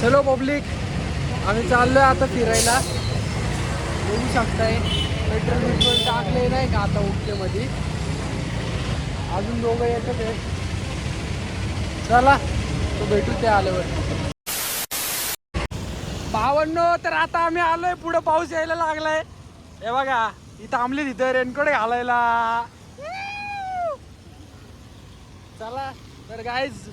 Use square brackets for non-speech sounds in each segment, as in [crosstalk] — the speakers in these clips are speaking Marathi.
चलो पब्लिक आम्ही चाललोय आता फिरायला. बघू शकताय. पेट्रोल बिट्रोल टाकले नाही का आता मध्ये अजून दोघं येतात आहेत. चला तो भेटू ते आल्यावर. बावन्न तर आता आम्ही आलोय. पुढे पाऊस यायला लागलाय. हे बघा इथं आमली तिथं रेनकोट घालायला. चला तर गाईज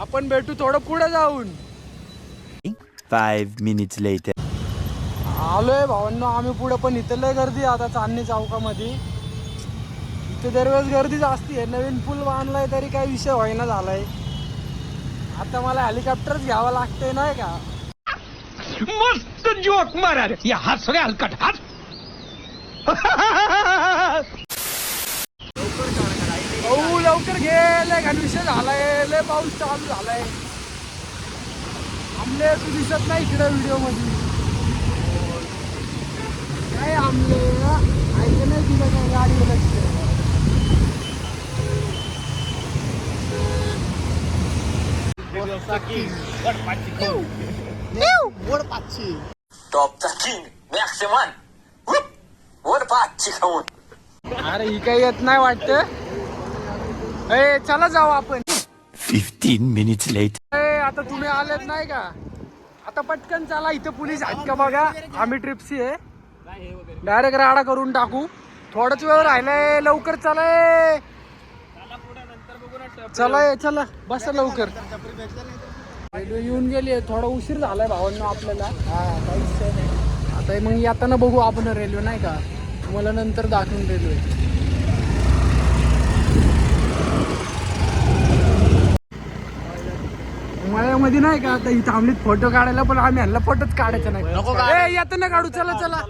आपण भेटू थोडं पुढे जाऊन. Five minutes later. आलोय भावांनो आम्ही पुढे पण इथं लय गर्दी आहे आता चांदणी चौकामध्ये. इथे दरवेळेस गर्दीच असते नवीन पूल बांधलाय तरी काही विषय व्हायना झालाय. आता मला हेलिकॉप्टरच घ्यावं लागतंय नाही का? मस्त जोक मारा रे. या हात सगळे हलकट हात. लवकर घे. लय घाण विषय झालाय. लय पाऊस चालू झालाय. आमले तू दिसत नाही इकडे व्हिडिओमध्ये काय आमले? ऐक नाही दिलं काय? गाडीवर लक्ष टॉप द किंग मॅक्सिमन वर पाच खाऊन अरे ही काही येत नाही वाटत. ए चला जाऊ आपण. Minutes later. ए आता तुम्ही आलेत नाही का? आता पटकन चला इथं पोलीस आहेत का बघा? आम्ही ट्रिप्सी आहे. डायरेक्ट राडा करून टाकू. थोडाच वेळ राहिलाय लवकर चला ए. चला बसा लवकर. रेल्वे येऊन गेली थोडा उशीर झालाय भावांना आपल्याला. हा आता मग येताना बघू आपण रेल्वे नाही का? तुम्हाला नंतर दाखवून रेल्वे. मळ्यामध्ये नाही का? आता इथं थांबलीत फोटो काढायला पण आम्ही ह्यांना फोटोच काढायचा नाही. येतं ना काढू चला चला.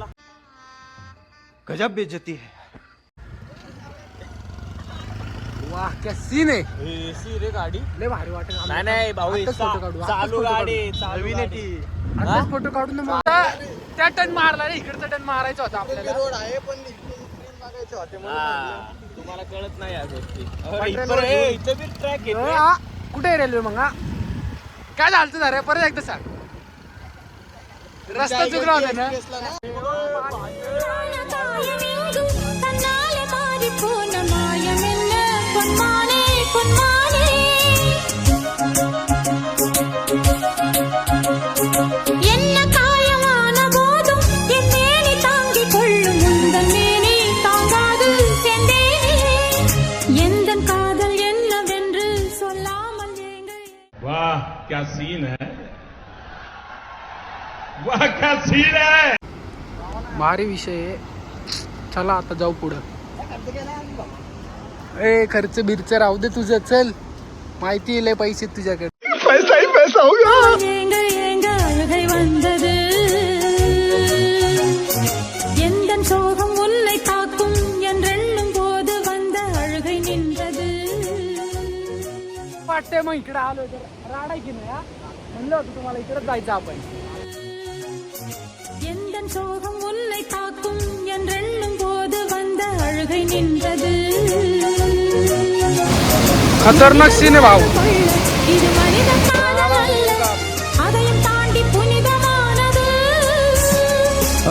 गजब बेइज्जती है. वाह क्या सीन आहे. रे गाडी. लय भारी वाटेल. नाही नाही भाऊ आत्ताच फोटो काढू चालू गाडी काढून. त्या टन मारला रे इकडचा टन मारायचा होता आपल्याला. हा, तुम्हाला कळत नाही या गोष्टी. ट्रेन इथं वर ए, घेऊन. इथं बी ट्रॅक ए, हा, कुठे आहे रेल्वे मग हा? काय झालं झालं परत एकदा सांग. रस्ता चुकला होता ना. क्या सीन है? वाह क्या सीन है? भारी विषय चला आता जाऊ पुढं. ए खर्च बिर्च राहू दे तुझ. चल. माहिती येईल पैसे तुझ्याकडे. पैसा ही पैसा होगा वाटतंय मग इकडे आलो जरा. राडा की नाही हा? म्हणलं होतं तुम्हाला इकडे जायचं आपण எந்தன் சோகம் உன்னை தாக்கும் என்றெண்ணும் போது வந்த அழுகை நின்றது खतरनाक सीन आहे भाऊ இது மனித காதல் அல்ல அதையும் தாண்டி புனிதமானது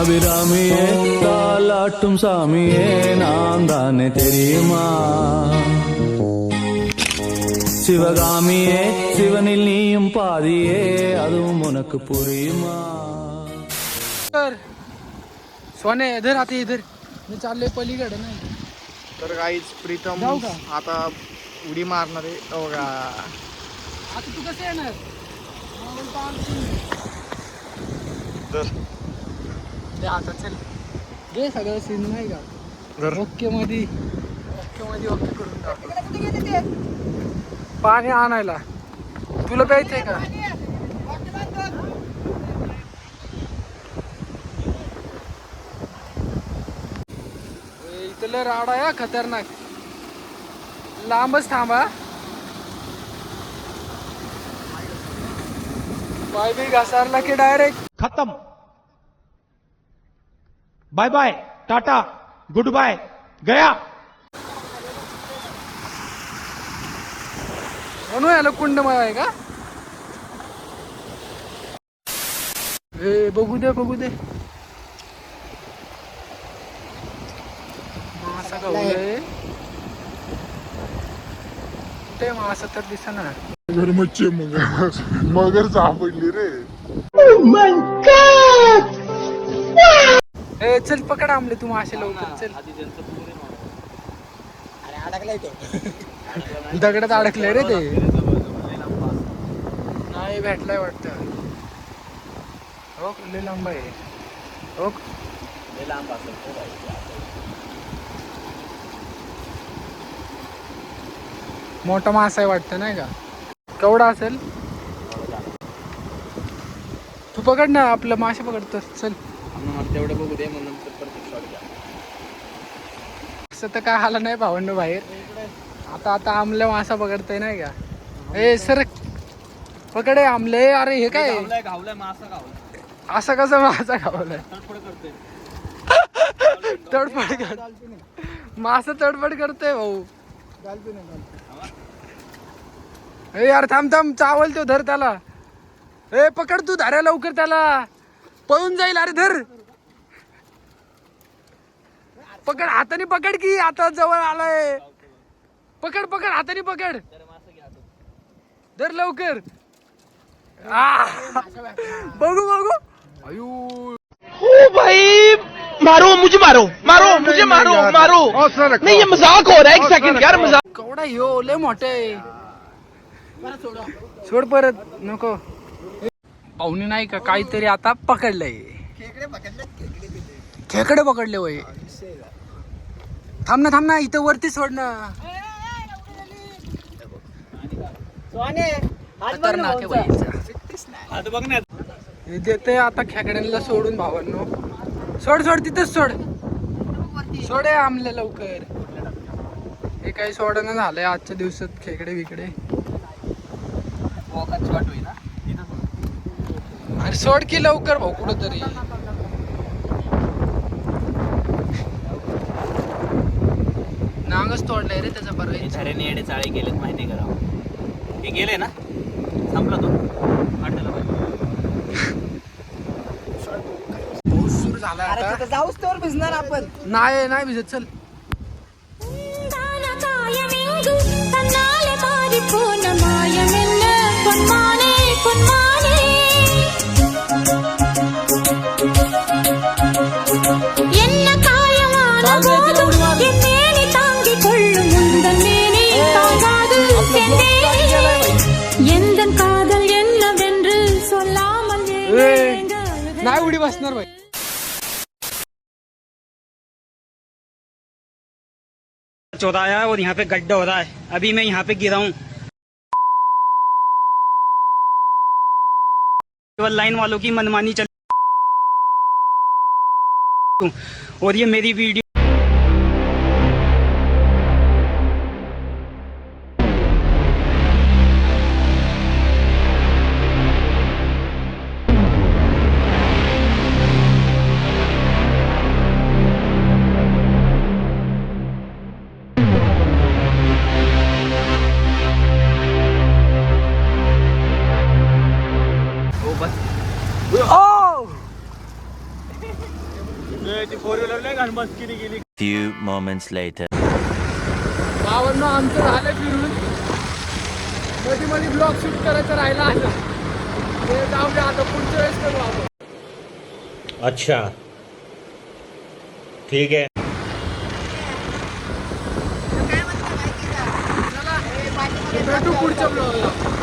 அபிராமியே தாலாட்டும் சாமியே நான் தானே தெரியுமா சிவகாமியே சிவனில் நீயும் பாதியே அதுவும் உனக்கு புரியுமா तर सोने इधर आता इधर मी चाललोय पलीकडे नाही तर काहीच प्रीतम जाऊ का? आता उडी मारणार आहे हो का आता तू कसं येणार तर ते आता चल दे सगळं सीन नाही का जर ओके मध्ये ओके मध्ये ओके करून टाक. पाणी आणायला. तुला प्यायचंय का? इथलं राडा आहे खतरनाक. लांबच थांबा. पाय बी घासारला की डायरेक्ट खतम. Bye bye tata good bye गया. म्हणून याला कुंड मला आहे का? ए बघू दे बघू दे. मासा गावलंय कुठे मासा? तर दिसना. मगर मच्छी मगर मगर सापडली रे. ए चल पकड आमले तू मासे लवकर चल. दगडात अडकले रे ते. नाही भेटलाय वाटत. हो लय लांब आहे. हो मोठा मासा आहे वाटतं नाही का? केवढा असेल? तू पकड ना आपलं मासे पकडतो चल. तेवढं बघू दे म्हणून प्रत्येक शॉट घ्या. असं तर काय आलं नाही भावंड बाहेर. आता आता आमले मासा पकडतय नाही का? ए सर पकडे आमले. अरे हे काय? असं कसं मासा खावलाय [laughs] तडफड कर. मासा तडफड करतोय भाऊ. ए यार थांब थांब चावल तो धर त्याला. ए पकड तू धरा लवकर त्याला. पळून जाईल अरे धर. पकड हाताने पकड की आता जवळ आलाय. पकड पकड हाताने पकड. धर लवकर. आ! बघू बघू. अयो. भाई मारो मुझे मारो मारो मुझे मारो मारो. नहीं ये मजाक हो रहा है एक सेकंड यार मजाक। केवढा ह्यो लय मोठे सोड। परत नको. पाहुणे नाही का काहीतरी आता पकडलंय. खेकडे पकडले वय. थांब ना थांब ना इथं वरती सोड ना. खतरनाक आहे. हे देते आता खेकड्यांना सोडून भावांनो. सोड सोड तिथंच सोड. सोड हे आमले लवकर. हे काही सोडणं झालंय आजच्या दिवसात खेकडे बिकडे. शॉट होईल ना अरे सोड की लवकर भाऊ कुठं तरी नांगच तोडलंय रे त्याचा बरं झऱ्याने येडे चाळे गेलेत माहिती करा हे गेले ना संपला तो वाटलं पाऊस सुरू झाला आता जाऊच तर भिजणार आपण नाही नाही भिजत चल காயமெங்கும் தன்னாலே மாறி போன மாயம் என்ன பொன்மானே பொன்மானே बसणार भाई चौदाया और यहाँ पे गड्ढा हो रहा है। अभी मैं यहाँ पे गिरा हूँ। लाइन वालों की मनमानी चल और ये मेरी वीडियो Few moments later. आमचं झालं फिरून. मध्ये मध्ये ब्लॉग शूट करायचं राहिला आहे. ते जाऊ दे आता पुढच्या वेळेस करू आपण. अच्छा. ठीक है भेटू पुढच्या ब्लॉगला